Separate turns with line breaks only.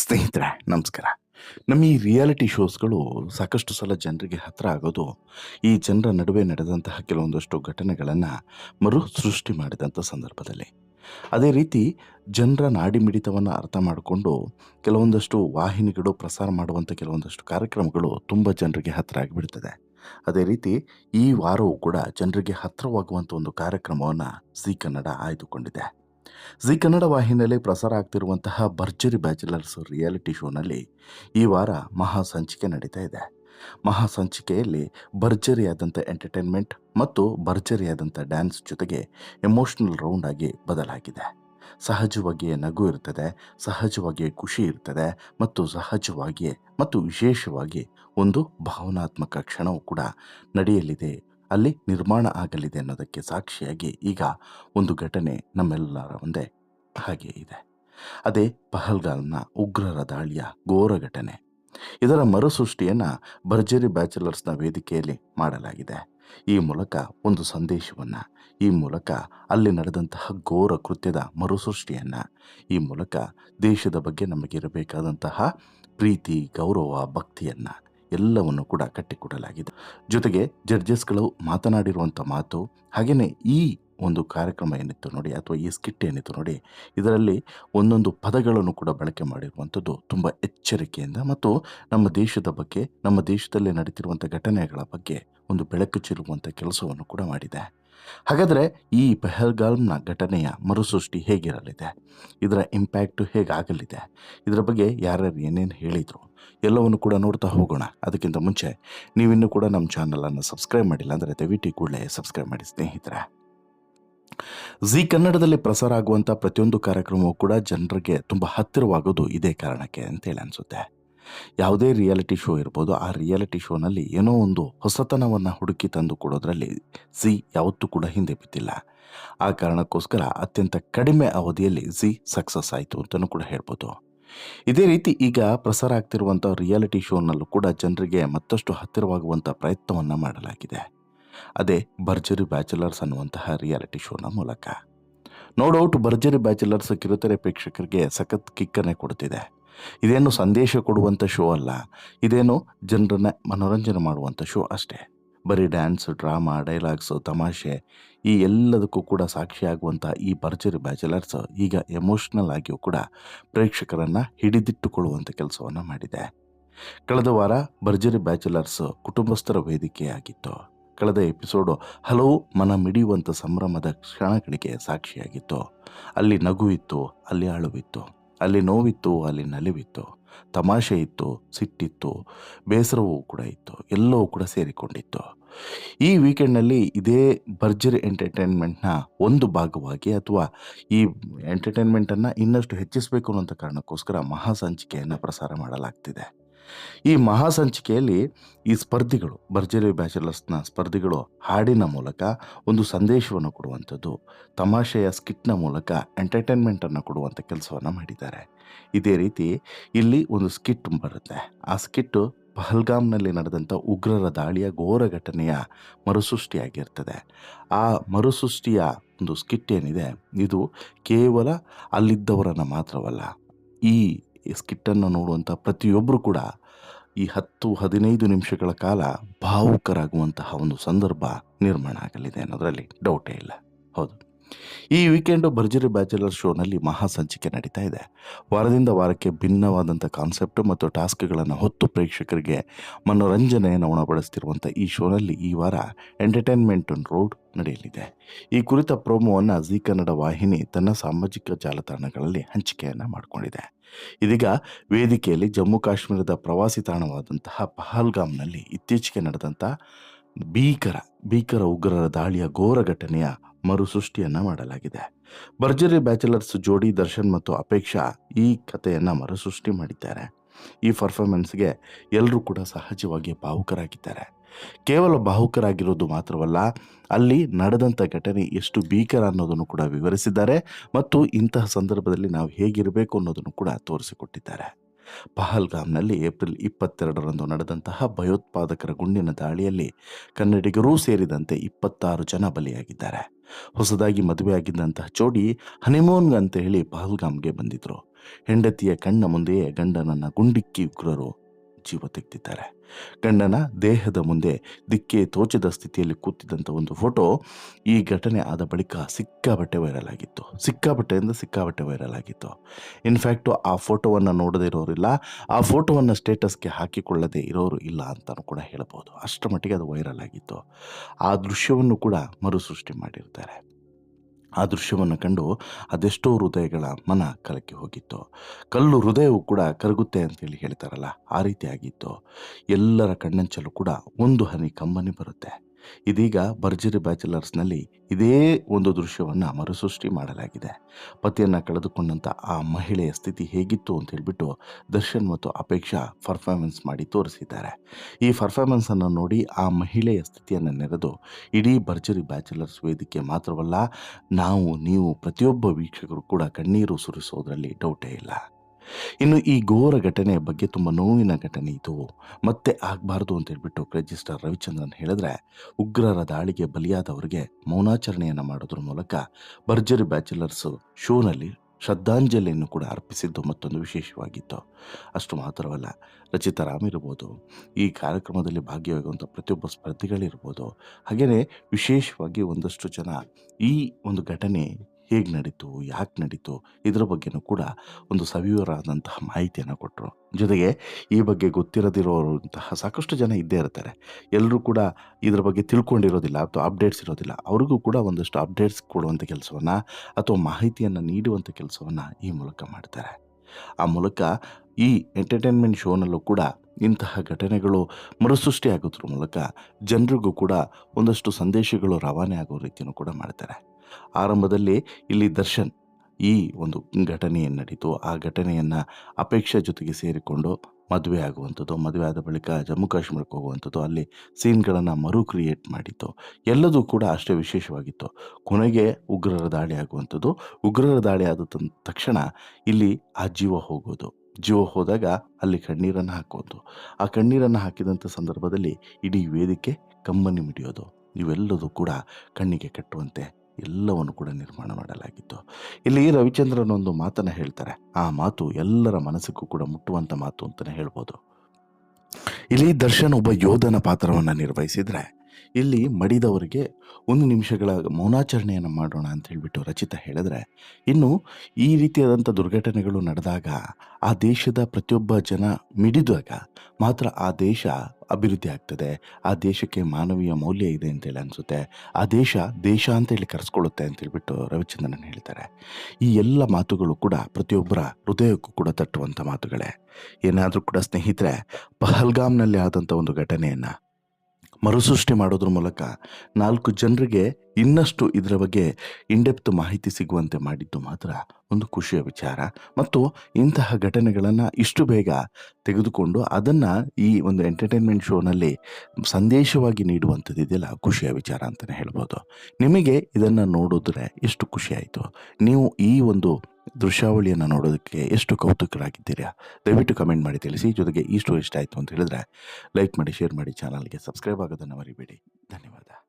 ಸ್ನೇಹಿತರೆ, ನಮಸ್ಕಾರ. ನಮ್ಮ ಈ ರಿಯಾಲಿಟಿ ಶೋಸ್ಗಳು ಸಾಕಷ್ಟು ಸಲ ಜನರಿಗೆ ಹತ್ರ ಆಗೋದು, ಈ ಜನರ ನಡುವೆ ನಡೆದಂತಹ ಕೆಲವೊಂದಷ್ಟು ಘಟನೆಗಳನ್ನು ಮರು ಸೃಷ್ಟಿ ಮಾಡಿದಂಥ ಸಂದರ್ಭದಲ್ಲಿ. ಅದೇ ರೀತಿ, ಜನರ ನಾಡಿಮಿಡಿತವನ್ನು ಅರ್ಥ ಮಾಡಿಕೊಂಡು ಕೆಲವೊಂದಷ್ಟು ವಾಹಿನಿಗಳು ಪ್ರಸಾರ ಮಾಡುವಂಥ ಕೆಲವೊಂದಷ್ಟು ಕಾರ್ಯಕ್ರಮಗಳು ತುಂಬ ಜನರಿಗೆ ಹತ್ತಿರ ಆಗಿಬಿಡ್ತದೆ. ಅದೇ ರೀತಿ, ಈ ವಾರವೂ ಕೂಡ ಜನರಿಗೆ ಹತ್ತಿರವಾಗುವಂಥ ಒಂದು ಕಾರ್ಯಕ್ರಮವನ್ನು ಸಿ ಕನ್ನಡ ಆಯ್ದುಕೊಂಡಿದೆ. ಜಿ ಕನ್ನಡ ವಾಹಿನಿಯಲ್ಲಿ ಪ್ರಸಾರ ಆಗ್ತಿರುವಂತಹ ಭರ್ಜರಿ ಬ್ಯಾಚುಲರ್ಸ್ ರಿಯಾಲಿಟಿ ಶೋನಲ್ಲಿ ಈ ವಾರ ಮಹಾ ಸಂಚಿಕೆ ನಡೀತಾ ಇದೆ. ಮಹಾ ಸಂಚಿಕೆಯಲ್ಲಿ ಭರ್ಜರಿಯಾದಂಥ ಎಂಟರ್ಟೈನ್ಮೆಂಟ್ ಮತ್ತು ಭರ್ಜರಿಯಾದಂಥ ಡ್ಯಾನ್ಸ್ ಜೊತೆಗೆ ಎಮೋಷ್ನಲ್ ರೌಂಡ್ ಆಗಿ ಬದಲಾಗಿದೆ. ಸಹಜವಾಗಿಯೇ ನಗು ಇರ್ತದೆ, ಸಹಜವಾಗಿಯೇ ಖುಷಿ ಇರ್ತದೆ ಮತ್ತು ಸಹಜವಾಗಿಯೇ ಮತ್ತು ವಿಶೇಷವಾಗಿ ಒಂದು ಭಾವನಾತ್ಮಕ ಕ್ಷಣವೂ ಕೂಡ ನಡೆಯಲಿದೆ ಅಲ್ಲಿ ನಿರ್ಮಾಣ ಆಗಲಿದೆ ಅನ್ನೋದಕ್ಕೆ ಸಾಕ್ಷಿಯಾಗಿ ಈಗ ಒಂದು ಘಟನೆ ನಮ್ಮೆಲ್ಲರ ಮುಂದೆ ಹಾಗೆ ಇದೆ. ಅದೇ ಪಹಲ್ಗಾಲ್ನ ಉಗ್ರರ ದಾಳಿಯ ಘೋರ ಘಟನೆ. ಇದರ ಮರುಸೃಷ್ಟಿಯನ್ನು ಭರ್ಜರಿ ಬ್ಯಾಚುಲರ್ಸ್ನ ವೇದಿಕೆಯಲ್ಲಿ ಮಾಡಲಾಗಿದೆ. ಈ ಮೂಲಕ ಒಂದು ಸಂದೇಶವನ್ನು, ಈ ಮೂಲಕ ಅಲ್ಲಿ ನಡೆದಂತಹ ಘೋರ ಕೃತ್ಯದ ಮರುಸೃಷ್ಟಿಯನ್ನು, ಈ ಮೂಲಕ ದೇಶದ ಬಗ್ಗೆ ನಮಗಿರಬೇಕಾದಂತಹ ಪ್ರೀತಿ, ಗೌರವ, ಭಕ್ತಿಯನ್ನು ಎಲ್ಲವನ್ನು ಕೂಡ ಕಟ್ಟಿಕೊಡಲಾಗಿದೆ. ಜೊತೆಗೆ ಜಡ್ಜಸ್ಗಳು ಮಾತನಾಡಿರುವಂಥ ಮಾತು ಹಾಗೆಯೇ ಈ ಒಂದು ಕಾರ್ಯಕ್ರಮ ಏನಿತ್ತು ನೋಡಿ ಅಥವಾ ಈ ಸ್ಕಿಟ್ ಏನಿತ್ತು ನೋಡಿ, ಇದರಲ್ಲಿ ಒಂದೊಂದು ಪದಗಳನ್ನು ಕೂಡ ಬಳಕೆ ಮಾಡಿರುವಂಥದ್ದು ತುಂಬ ಎಚ್ಚರಿಕೆಯಿಂದ ಮತ್ತು ನಮ್ಮ ದೇಶದ ಬಗ್ಗೆ, ನಮ್ಮ ದೇಶದಲ್ಲಿ ನಡೀತಿರುವಂಥ ಘಟನೆಗಳ ಬಗ್ಗೆ ಒಂದು ಬೆಳಕು ಚೆಲ್ಲುವಂಥ ಕೆಲಸವನ್ನು ಕೂಡ ಮಾಡಿದೆ. ಹಾಗಾದರೆ ಈ ಪೆಹಲ್ಗಾಮ್ನ ಘಟನೆಯ ಮರುಸೃಷ್ಟಿ ಹೇಗಿರಲಿದೆ? ಇದರ ಇಂಪ್ಯಾಕ್ಟು ಹೇಗಾಗಲಿದೆ? ಇದರ ಬಗ್ಗೆ ಯಾರ್ಯಾರು ಏನೇನು ಹೇಳಿದರು? ಎಲ್ಲವನ್ನು ಕೂಡ ನೋಡ್ತಾ ಹೋಗೋಣ. ಅದಕ್ಕಿಂತ ಮುಂಚೆ ನೀವಿನ್ನೂ ಕೂಡ ನಮ್ಮ ಚಾನಲನ್ನು ಸಬ್ಸ್ಕ್ರೈಬ್ ಮಾಡಿಲ್ಲ ಅಂದರೆ ದಯವಿಟ್ಟು ಕೂಡಲೇ ಸಬ್ಸ್ಕ್ರೈಬ್ ಮಾಡಿ ಸ್ನೇಹಿತರೆ. ಜಿ ಕನ್ನಡದಲ್ಲಿ ಪ್ರಸಾರ ಆಗುವಂಥ ಪ್ರತಿಯೊಂದು ಕಾರ್ಯಕ್ರಮವೂ ಕೂಡ ಜನರಿಗೆ ತುಂಬ ಹತ್ತಿರವಾಗೋದು ಇದೇ ಕಾರಣಕ್ಕೆ ಅಂತೇಳಿ ಅನಿಸುತ್ತೆ. ಯಾವುದೇ ರಿಯಾಲಿಟಿ ಶೋ ಇರ್ಬೋದು, ಆ ರಿಯಾಲಿಟಿ ಶೋನಲ್ಲಿ ಏನೋ ಒಂದು ಹೊಸತನವನ್ನು ಹುಡುಕಿ ತಂದು ಕೊಡೋದ್ರಲ್ಲಿ ಝಿ ಯಾವತ್ತೂ ಕೂಡ ಹಿಂದೆ ಬಿದ್ದಿಲ್ಲ. ಆ ಕಾರಣಕ್ಕೋಸ್ಕರ ಅತ್ಯಂತ ಕಡಿಮೆ ಅವಧಿಯಲ್ಲಿ ಝಿ ಸಕ್ಸಸ್ ಆಯಿತು ಅಂತಲೂ ಕೂಡ ಹೇಳ್ಬೋದು. ಇದೇ ರೀತಿ ಈಗ ಪ್ರಸಾರ ಆಗ್ತಿರುವಂಥ ರಿಯಾಲಿಟಿ ಶೋನಲ್ಲೂ ಕೂಡ ಜನರಿಗೆ ಮತ್ತಷ್ಟು ಹತ್ತಿರವಾಗುವಂಥ ಪ್ರಯತ್ನವನ್ನು ಮಾಡಲಾಗಿದೆ. ಅದೇ ಭರ್ಜರಿ ಬ್ಯಾಚುಲರ್ಸ್ ಅನ್ನುವಂತಹ ರಿಯಾಲಿಟಿ ಶೋನ ಮೂಲಕ. ನೋ ಡೌಟ್ ಭರ್ಜರಿ ಬ್ಯಾಚುಲರ್ಸ್ ಕಿರುತೆರೆ ಪ್ರೇಕ್ಷಕರಿಗೆ ಸಖತ್ ಕಿಕ್ಕನ್ನೇ ಕೊಡ್ತಿದೆ. ಇದೇನು ಸಂದೇಶ ಕೊಡುವಂಥ ಶೋ ಅಲ್ಲ, ಇದೇನು ಜನರನ್ನ ಮನೋರಂಜನೆ ಮಾಡುವಂಥ ಶೋ ಅಷ್ಟೇ. ಬರೀ ಡ್ಯಾನ್ಸ್ ಡ್ರಾಮಾ ಡೈಲಾಗ್ಸು ತಮಾಷೆ, ಈ ಎಲ್ಲದಕ್ಕೂ ಕೂಡ ಸಾಕ್ಷಿಯಾಗುವಂಥ ಈ ಭರ್ಜರಿ ಬ್ಯಾಚುಲರ್ಸ್ ಈಗ ಎಮೋಷ್ನಲ್ ಆಗಿಯೂ ಕೂಡ ಪ್ರೇಕ್ಷಕರನ್ನು ಹಿಡಿದಿಟ್ಟುಕೊಳ್ಳುವಂಥ ಕೆಲಸವನ್ನು ಮಾಡಿದೆ. ಕಳೆದ ವಾರ ಭರ್ಜರಿ ಬ್ಯಾಚುಲರ್ಸ್ ಕುಟುಂಬಸ್ಥರ ವೇದಿಕೆಯಾಗಿತ್ತು. ಕಳೆದ ಎಪಿಸೋಡು ಹಲವು ಮನ ಮಿಡಿಯುವಂಥ ಸಂಭ್ರಮದ ಕ್ಷಣಗಳಿಗೆ ಸಾಕ್ಷಿಯಾಗಿತ್ತು. ಅಲ್ಲಿ ನಗುವಿತ್ತು ಅಲ್ಲಿ ಅಳುವಿತ್ತು ಅಲ್ಲಿ ನೋವಿತ್ತು, ಅಲ್ಲಿ ನಲಿವಿತ್ತು, ತಮಾಷೆ ಇತ್ತು, ಸಿಟ್ಟಿತ್ತು, ಬೇಸರವೂ ಕೂಡ ಇತ್ತು, ಎಲ್ಲವೂ ಕೂಡ ಸೇರಿಕೊಂಡಿತ್ತು. ಈ ವೀಕೆಂಡ್ನಲ್ಲಿ ಇದೇ ಭರ್ಜರಿ ಎಂಟರ್ಟೈನ್ಮೆಂಟ್ನ ಒಂದು ಭಾಗವಾಗಿ ಅಥವಾ ಈ ಎಂಟರ್ಟೈನ್ಮೆಂಟನ್ನು ಇನ್ನಷ್ಟು ಹೆಚ್ಚಿಸಬೇಕು ಅನ್ನೋಂಥ ಕಾರಣಕ್ಕೋಸ್ಕರ ಮಹಾಸಂಚಿಕೆಯನ್ನು ಪ್ರಸಾರ ಮಾಡಲಾಗ್ತಿದೆ. ಈ ಮಹಾಸಂಚಿಕೆಯಲ್ಲಿ ಈ ಸ್ಪರ್ಧಿಗಳು, ಭರ್ಜರಿ ಬ್ಯಾಚುಲರ್ಸ್ನ ಸ್ಪರ್ಧಿಗಳು ಹಾಡಿನ ಮೂಲಕ ಒಂದು ಸಂದೇಶವನ್ನು ಕೊಡುವಂಥದ್ದು, ತಮಾಷೆಯ ಸ್ಕಿಟ್ನ ಮೂಲಕ ಎಂಟರ್ಟೈನ್ಮೆಂಟನ್ನು ಕೊಡುವಂಥ ಕೆಲಸವನ್ನು ಮಾಡಿದ್ದಾರೆ. ಇದೇ ರೀತಿ ಇಲ್ಲಿ ಒಂದು ಸ್ಕಿಟ್ ಬರುತ್ತೆ. ಆ ಸ್ಕಿಟ್ಟು ಪಹಲ್ಗಾಮ್ನಲ್ಲಿ ನಡೆದಂಥ ಉಗ್ರರ ದಾಳಿಯ ಘೋರ ಘಟನೆಯ ಮರುಸೃಷ್ಟಿಯಾಗಿರ್ತದೆ. ಆ ಮರುಸೃಷ್ಟಿಯ ಒಂದು ಸ್ಕಿಟ್ ಏನಿದೆ, ಇದು ಕೇವಲ ಅಲ್ಲಿದ್ದವರನ್ನು ಮಾತ್ರವಲ್ಲ, ಈ ಸ್ಕಿಟ್ಟನ್ನು ನೋಡುವಂಥ ಪ್ರತಿಯೊಬ್ಬರು ಕೂಡ ಈ ಹತ್ತು, ಹದಿನೈದು ನಿಮಿಷಗಳ ಕಾಲ ಭಾವುಕರಾಗುವಂತಹ ಒಂದು ಸಂದರ್ಭ ನಿರ್ಮಾಣ ಆಗಲಿದೆ ಅನ್ನೋದರಲ್ಲಿ ಡೌಟೇ ಇಲ್ಲ. ಹೌದು. ಈ ವೀಕೆಂಡು ಭರ್ಜರಿ ಬ್ಯಾಚುಲರ್ ಶೋನಲ್ಲಿ ಮಹಾ ಸಂಚಿಕೆ ನಡೀತಾ ಇದೆ. ವಾರದಿಂದ ವಾರಕ್ಕೆ ಭಿನ್ನವಾದಂಥ ಕಾನ್ಸೆಪ್ಟ್ ಮತ್ತು ಟಾಸ್ಕ್ಗಳನ್ನು ಹೊತ್ತು ಪ್ರೇಕ್ಷಕರಿಗೆ ಮನೋರಂಜನೆಯನ್ನು ಉಣಬಡಿಸ್ತಿರುವಂಥ ಈ ಶೋನಲ್ಲಿ ಈ ವಾರ ಎಂಟರ್ಟೈನ್ಮೆಂಟ್ ರೋಡ್ ನಡೆಯಲಿದೆ. ಈ ಕುರಿತ ಪ್ರೋಮೋವನ್ನು ಜಿ ಕನ್ನಡ ವಾಹಿನಿ ತನ್ನ ಸಾಮಾಜಿಕ ಜಾಲತಾಣಗಳಲ್ಲಿ ಹಂಚಿಕೆಯನ್ನು ಮಾಡಿಕೊಂಡಿದೆ. ಇದೀಗ ವೇದಿಕೆಯಲ್ಲಿ ಜಮ್ಮು ಕಾಶ್ಮೀರದ ಪ್ರವಾಸಿ ತಾಣವಾದಂತಹ ಪಹಲ್ಗಾಮ್ನಲ್ಲಿ ಇತ್ತೀಚೆಗೆ ನಡೆದಂಥ ಭೀಕರ ಭೀಕರ ಉಗ್ರರ ದಾಳಿಯ ಘೋರ ಘಟನೆಯ ಮರುಸೃಷ್ಟಿಯನ್ನು ಮಾಡಲಾಗಿದೆ. ಭರ್ಜರಿ ಬ್ಯಾಚುಲರ್ಸ್ ಜೋಡಿ ದರ್ಶನ್ ಮತ್ತು ಅಪೇಕ್ಷಾ ಈ ಕಥೆಯನ್ನು ಮರುಸೃಷ್ಟಿ ಮಾಡಿದ್ದಾರೆ. ಈ ಪರ್ಫಾರ್ಮೆನ್ಸ್ಗೆ ಎಲ್ಲರೂ ಕೂಡ ಸಹಜವಾಗಿ ಭಾವುಕರಾಗಿದ್ದಾರೆ. ಕೇವಲ ಭಾವುಕರಾಗಿರೋದು ಮಾತ್ರವಲ್ಲ, ಅಲ್ಲಿ ನಡೆದಂಥ ಘಟನೆ ಎಷ್ಟು ಭೀಕರ ಅನ್ನೋದನ್ನು ಕೂಡ ವಿವರಿಸಿದ್ದಾರೆ ಮತ್ತು ಇಂತಹ ಸಂದರ್ಭದಲ್ಲಿ ನಾವು ಹೇಗಿರಬೇಕು ಅನ್ನೋದನ್ನು ಕೂಡ ತೋರಿಸಿಕೊಟ್ಟಿದ್ದಾರೆ. ಪಹಲ್ಗಾಮ್ನಲ್ಲಿ ಏಪ್ರಿಲ್ ಇಪ್ಪತ್ತೆರಡರಂದು ನಡೆದಂತಹ ಭಯೋತ್ಪಾದಕರ ಗುಂಡಿನ ದಾಳಿಯಲ್ಲಿ ಕನ್ನಡಿಗರೂ ಸೇರಿದಂತೆ ಇಪ್ಪತ್ತಾರು ಜನ ಬಲಿಯಾಗಿದ್ದಾರೆ. ಹೊಸದಾಗಿ ಮದುವೆಯಾಗಿದ್ದಂತಹ ಚೋಡಿ ಹನಿಮೋನ್ಗ್ ಅಂತ ಹೇಳಿ ಪಹಲ್ಗಾಮ್ಗೆ ಬಂದಿದ್ರು. ಹೆಂಡತಿಯ ಕಣ್ಣ ಮುಂದೆಯೇ ಗಂಡನನ್ನು ಗುಂಡಿಕ್ಕಿ ಉಗ್ರರು ಜೀವ ತೆಗೆದಿದ್ದಾರೆ. ಗಂಡನ ದೇಹದ ಮುಂದೆ ದಿಕ್ಕೆ ತೋಚದ ಸ್ಥಿತಿಯಲ್ಲಿ ಕೂತಿದ್ದಂಥ ಒಂದು ಫೋಟೋ ಈ ಘಟನೆ ಆದ ಬಳಿಕ ಸಿಕ್ಕಾಬಟ್ಟೆ ವೈರಲ್ ಆಗಿತ್ತು. ಸಿಕ್ಕಾಬಟ್ಟೆಯಿಂದ ಸಿಕ್ಕಾಬಟ್ಟೆ ವೈರಲ್ ಆಗಿತ್ತು. ಇನ್ಫ್ಯಾಕ್ಟು ಆ ಫೋಟೋವನ್ನು ನೋಡದೇ ಇರೋರಿಲ್ಲ. ಆ ಫೋಟೋವನ್ನು ಸ್ಟೇಟಸ್ಗೆ ಹಾಕಿಕೊಳ್ಳದೆ ಇರೋರು ಇಲ್ಲ ಅಂತಲೂ ಕೂಡ ಹೇಳ್ಬೋದು. ಅಷ್ಟರ ಮಟ್ಟಿಗೆ ಅದು ವೈರಲ್ ಆಗಿತ್ತು. ಆ ದೃಶ್ಯವನ್ನು ಕೂಡ ಮರುಸೃಷ್ಟಿ ಮಾಡಿರ್ತಾರೆ. ಆ ದೃಶ್ಯವನ್ನು ಕಂಡು ಅದೆಷ್ಟೋ ಹೃದಯಗಳ ಮನ ಕಲಕಿ ಹೋಗಿತ್ತು. ಕಲ್ಲು ಹೃದಯವು ಕೂಡ ಕರಗುತ್ತೆ ಅಂತೇಳಿ ಹೇಳ್ತಾರಲ್ಲ, ಆ ರೀತಿ ಆಗಿತ್ತು ಎಲ್ಲರ ಕಣ್ಣಂಚಲು ಕೂಡ ಒಂದು ಹನಿ ಕಮ್ಮನಿ ಬರುತ್ತೆ. ಇದೀಗ ಭರ್ಜರಿ ಬ್ಯಾಚುಲರ್ಸ್ನಲ್ಲಿ ಇದೇ ಒಂದು ದೃಶ್ಯವನ್ನು ಮರುಸೃಷ್ಟಿ ಮಾಡಲಾಗಿದೆ. ಪತಿಯನ್ನು ಕಳೆದುಕೊಂಡಂಥ ಆ ಮಹಿಳೆಯ ಸ್ಥಿತಿ ಹೇಗಿತ್ತು ಅಂತ ಹೇಳಿಬಿಟ್ಟು ದರ್ಶನ್ ಮತ್ತು ಅಪೇಕ್ಷಾ ಪರ್ಫಾರ್ಮೆನ್ಸ್ ಮಾಡಿ ತೋರಿಸಿದ್ದಾರೆ. ಈ ಪರ್ಫಾರ್ಮೆನ್ಸನ್ನು ನೋಡಿ ಆ ಮಹಿಳೆಯ ಸ್ಥಿತಿಯನ್ನು ನೆರೆದು ಇಡೀ ಭರ್ಜರಿ ಬ್ಯಾಚುಲರ್ಸ್ ವೇದಿಕೆ ಮಾತ್ರವಲ್ಲ, ನಾವು, ನೀವು ಪ್ರತಿಯೊಬ್ಬ ವೀಕ್ಷಕರು ಕೂಡ ಕಣ್ಣೀರು ಸುರಿಸೋದರಲ್ಲಿ ಡೌಟೇ ಇಲ್ಲ. ಇನ್ನು ಈ ಘೋರ ಘಟನೆಯ ಬಗ್ಗೆ ತುಂಬ ನೋವಿನ ಘಟನೆ ಇದು. ಮತ್ತೆ ಆಗಬಾರ್ದು ಅಂತ ಹೇಳ್ಬಿಟ್ಟು ರಿಜಿಸ್ಟರ್ ರವಿಚಂದ್ರನ್ ಹೇಳಿದ್ರೆ ಉಗ್ರರ ದಾಳಿಗೆ ಬಲಿಯಾದವರಿಗೆ ಮೌನಾಚರಣೆಯನ್ನು ಮಾಡೋದ್ರ ಮೂಲಕ ಭರ್ಜರಿ ಬ್ಯಾಚುಲರ್ಸ್ ಶೋನಲ್ಲಿ ಶ್ರದ್ಧಾಂಜಲಿಯನ್ನು ಕೂಡ ಅರ್ಪಿಸಿದ್ದು ಮತ್ತೊಂದು ವಿಶೇಷವಾಗಿತ್ತು. ಅಷ್ಟು ಮಾತ್ರವಲ್ಲ, ರಚಿತಾ ರಾಮ್ ಇರ್ಬೋದು, ಈ ಕಾರ್ಯಕ್ರಮದಲ್ಲಿ ಭಾಗಿಯಾಗುವಂಥ ಪ್ರತಿಯೊಬ್ಬ ಸ್ಪರ್ಧಿಗಳಿರ್ಬೋದು ಹಾಗೆಯೇ ವಿಶೇಷವಾಗಿ ಒಂದಷ್ಟು ಜನ ಈ ಒಂದು ಘಟನೆ ಹೇಗೆ ನಡೀತು, ಯಾಕೆ ನಡೀತು, ಇದರ ಬಗ್ಗೆನೂ ಕೂಡ ಒಂದು ಸವಿವರಾದಂತಹ ಮಾಹಿತಿಯನ್ನು ಕೊಟ್ಟರು ಜೊತೆಗೆ ಈ ಬಗ್ಗೆ ಗೊತ್ತಿರದಿರೋರಂತಹ ಸಾಕಷ್ಟು ಜನ ಇದ್ದೇ ಇರ್ತಾರೆ. ಎಲ್ಲರೂ ಕೂಡ ಇದರ ಬಗ್ಗೆ ತಿಳ್ಕೊಂಡಿರೋದಿಲ್ಲ, ಅಥವಾ ಅಪ್ಡೇಟ್ಸ್ ಇರೋದಿಲ್ಲ. ಅವ್ರಿಗೂ ಕೂಡ ಒಂದಷ್ಟು ಅಪ್ಡೇಟ್ಸ್ ಕೊಡುವಂಥ ಕೆಲಸವನ್ನು ಅಥವಾ ಮಾಹಿತಿಯನ್ನು ನೀಡುವಂಥ ಕೆಲಸವನ್ನು ಈ ಮೂಲಕ ಮಾಡ್ತಾರೆ. ಆ ಮೂಲಕ ಈ ಎಂಟರ್ಟೈನ್ಮೆಂಟ್ ಶೋನಲ್ಲೂ ಕೂಡ ಇಂತಹ ಘಟನೆಗಳು ಮರುಸೃಷ್ಟಿಯಾಗೋದ್ರ ಮೂಲಕ ಜನರಿಗೂ ಕೂಡ ಒಂದಷ್ಟು ಸಂದೇಶಗಳು ರವಾನೆ ಆಗೋ ರೀತಿಯೂ ಕೂಡ ಮಾಡ್ತಾರೆ. ಆರಂಭದಲ್ಲಿ ಇಲ್ಲಿ ದರ್ಶನ್ ಈ ಒಂದು ಘಟನೆ ಏನು ನಡೀತು. ಆ ಘಟನೆಯನ್ನು ಅಪೇಕ್ಷೆ ಜೊತೆಗೆ ಸೇರಿಕೊಂಡು ಮದುವೆ ಆಗುವಂಥದ್ದು, ಮದುವೆ ಆದ ಬಳಿಕ ಜಮ್ಮು ಕಾಶ್ಮೀರಕ್ಕೆ ಹೋಗುವಂಥದ್ದು, ಅಲ್ಲಿ ಸೀನ್ಗಳನ್ನು ಮರು ಕ್ರಿಯೇಟ್ ಮಾಡಿತ್ತು. ಎಲ್ಲದೂ ಕೂಡ ಅಷ್ಟೇ ವಿಶೇಷವಾಗಿತ್ತು. ಕೊನೆಗೆ ಉಗ್ರರ ದಾಳಿ ಆಗುವಂಥದ್ದು. ಉಗ್ರರ ದಾಳಿ ಆದ ತಕ್ಷಣ ಇಲ್ಲಿ ಆ ಜೀವ ಹೋಗೋದು. ಜೀವ ಹೋದಾಗ ಅಲ್ಲಿ ಕಣ್ಣೀರನ್ನು ಹಾಕೋದು. ಆ ಕಣ್ಣೀರನ್ನು ಹಾಕಿದಂಥ ಸಂದರ್ಭದಲ್ಲಿ ಇಡೀ ವೇದಿಕೆ ಕಮ್ಮನ್ನು ಮಿಡಿಯೋದು. ಇವೆಲ್ಲದೂ ಕೂಡ ಕಣ್ಣಿಗೆ ಕಟ್ಟುವಂತೆ ಎಲ್ಲವನ್ನು ಕೂಡ ನಿರ್ಮಾಣ ಮಾಡಲಾಗಿತ್ತು. ಇಲ್ಲಿ ರವಿಚಂದ್ರನ ಒಂದು ಮಾತನ್ನು ಹೇಳ್ತಾರೆ. ಆ ಮಾತು ಎಲ್ಲರ ಮನಸ್ಸಿಗೂ ಕೂಡ ಮುಟ್ಟುವಂಥ ಮಾತು ಅಂತಲೇ ಹೇಳ್ಬೋದು. ಇಲ್ಲಿ ದರ್ಶನ್ ಒಬ್ಬ ಯೋಧನ ಪಾತ್ರವನ್ನು ನಿರ್ವಹಿಸಿದ್ರೆ ಇಲ್ಲಿ ಮಡಿದವರಿಗೆ ಒಂದು ನಿಮಿಷಗಳ ಮೌನಾಚರಣೆಯನ್ನು ಮಾಡೋಣ ಅಂತ ಹೇಳಿಬಿಟ್ಟು ರಚಿತ ಹೇಳಿದ್ರೆ, ಇನ್ನು ಈ ರೀತಿಯಾದಂಥ ದುರ್ಘಟನೆಗಳು ನಡೆದಾಗ ಆ ದೇಶದ ಪ್ರತಿಯೊಬ್ಬ ಜನ ಮಿಡಿದಾಗ ಮಾತ್ರ ಆ ದೇಶ ಅಭಿವೃದ್ಧಿ ಆಗ್ತದೆ, ಆ ದೇಶಕ್ಕೆ ಮಾನವೀಯ ಮೌಲ್ಯ ಇದೆ ಅಂತೇಳಿ ಅನಿಸುತ್ತೆ, ಆ ದೇಶ ದೇಶ ಅಂತೇಳಿ ಕರೆಸ್ಕೊಳ್ಳುತ್ತೆ ಅಂತ ಹೇಳಿಬಿಟ್ಟು ರವಿಚಂದ್ರನ್ ಹೇಳ್ತಾರೆ. ಈ ಎಲ್ಲ ಮಾತುಗಳು ಕೂಡ ಪ್ರತಿಯೊಬ್ಬರ ಹೃದಯಕ್ಕೂ ಕೂಡ ತಟ್ಟುವಂಥ ಮಾತುಗಳೇ. ಏನಾದರೂ ಕೂಡ ಸ್ನೇಹಿತರೆ, ಪಹಲ್ಗಾಮ್ನಲ್ಲಿ ಆದಂಥ ಒಂದು ಘಟನೆಯನ್ನು ಮರುಸೃಷ್ಟಿ ಮಾಡೋದ್ರ ಮೂಲಕ ನಾಲ್ಕು ಜನರಿಗೆ ಇನ್ನಷ್ಟು ಇದರ ಬಗ್ಗೆ ಇಂಡೆಪ್ತ್ ಮಾಹಿತಿ ಸಿಗುವಂತೆ ಮಾಡಿದ್ದು ಮಾತ್ರ ಒಂದು ಖುಷಿಯ ವಿಚಾರ. ಮತ್ತು ಇಂತಹ ಘಟನೆಗಳನ್ನು ಇಷ್ಟು ಬೇಗ ತೆಗೆದುಕೊಂಡು ಅದನ್ನು ಈ ಒಂದು ಎಂಟರ್ಟೈನ್ಮೆಂಟ್ ಶೋನಲ್ಲಿ ಸಂದೇಶವಾಗಿ ನೀಡುವಂಥದ್ದು ಇದೆಯಲ್ಲ, ಖುಷಿಯ ವಿಚಾರ ಅಂತಲೇ ಹೇಳ್ಬೋದು. ನಿಮಗೆ ಇದನ್ನು ನೋಡಿದ್ರೆ ಎಷ್ಟು ಖುಷಿಯಾಯಿತು ನೀವು ಈ ಒಂದು ದೃಶ್ಯಾವಳಿಯನ್ನು ನೋಡೋದಕ್ಕೆ ಎಷ್ಟು ಕೌತುಕರಾಗಿದ್ದೀರಾ? ದಯವಿಟ್ಟು ಕಮೆಂಟ್ ಮಾಡಿ ತಿಳಿಸಿ. ಜೊತೆಗೆ ಈ ಸ್ಟೋರಿ ಇಷ್ಟ ಆಯಿತು ಅಂತ ಹೇಳಿದ್ರೆ ಲೈಕ್ ಮಾಡಿ ಶೇರ್ ಮಾಡಿ ಚಾನಲ್ಗೆ ಸಬ್ಸ್ಕ್ರೈಬ್ ಆಗೋದನ್ನು ಮರಿಬೇಡಿ. ಧನ್ಯವಾದ.